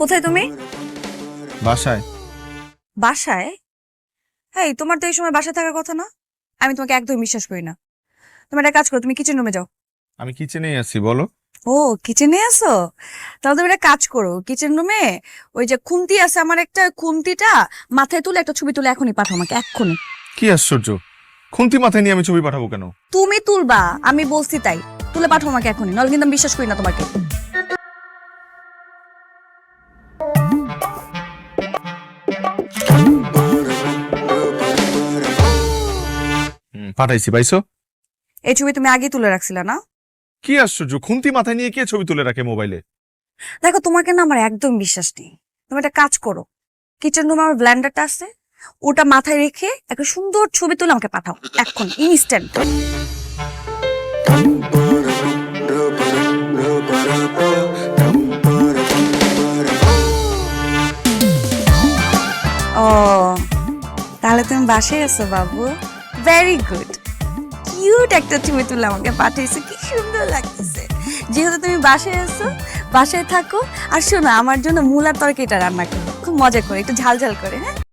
কোথায় তুমি? বাসায়। বাসায়? এই তোমার তো এই সময় বাসায় থাকার কথা না? আমি তোমাকে একদম বিশ্বাস করি না। তুমি একটা কাজ করো তুমি কিচেন রুমে যাও। আমি কিচেনেই আছি বলো। ও কিচেনে আছো? তাহলে তুমি একটা কাজ করো কিচেন রুমে ওই যে খুন্তি আছে আমার একটা খুন্তিটা মাথায় তুলে একটা ছবি তুলে এখনই পাঠাও আমাকে এক্ষুনি কি আশ্চর্য। খুন্তি মাথায় নিয়ে আমি ছবি পাঠাবো কেন? তুমি তুলবা আমি বলছি তাই। তুলে পাঠাও আমাকে এখনই কিন্তু আমি বিশ্বাস করি না তোমাকে। পাঠাইছি পাইছো? এই ছবি তুমি আগেই তুলে রাখছিলে না? কি আশ্চর্য খুন্তি মাথায় নিয়ে কে ছবি তুলে রাখে মোবাইলে? দেখো তোমাকে না আমার একদম বিশ্বাস নেই। তুমি একটা কাজ করো কিচেন রুমে আমার ব্ল্যান্ডারটা আছে ওটা মাথায় রেখে একটা সুন্দর ছবি তুলে আমাকে পাঠাও এখন ইনস্ট্যান্ট তাহলে তুমি বাসায় আছো, বাবু? ভেরি গুড কিউট একটা ছবি তুলে আমাকে পাঠিয়েছে, কি সুন্দর লাগতেছে। যেহেতু তুমি বাসায় আছো, বাসায় থাকো, আর শোনো, আমার জন্য মূলার তরকারিটা রান্না করো। খুব মজা করে, একটু ঝাল ঝাল করে হ্যাঁ?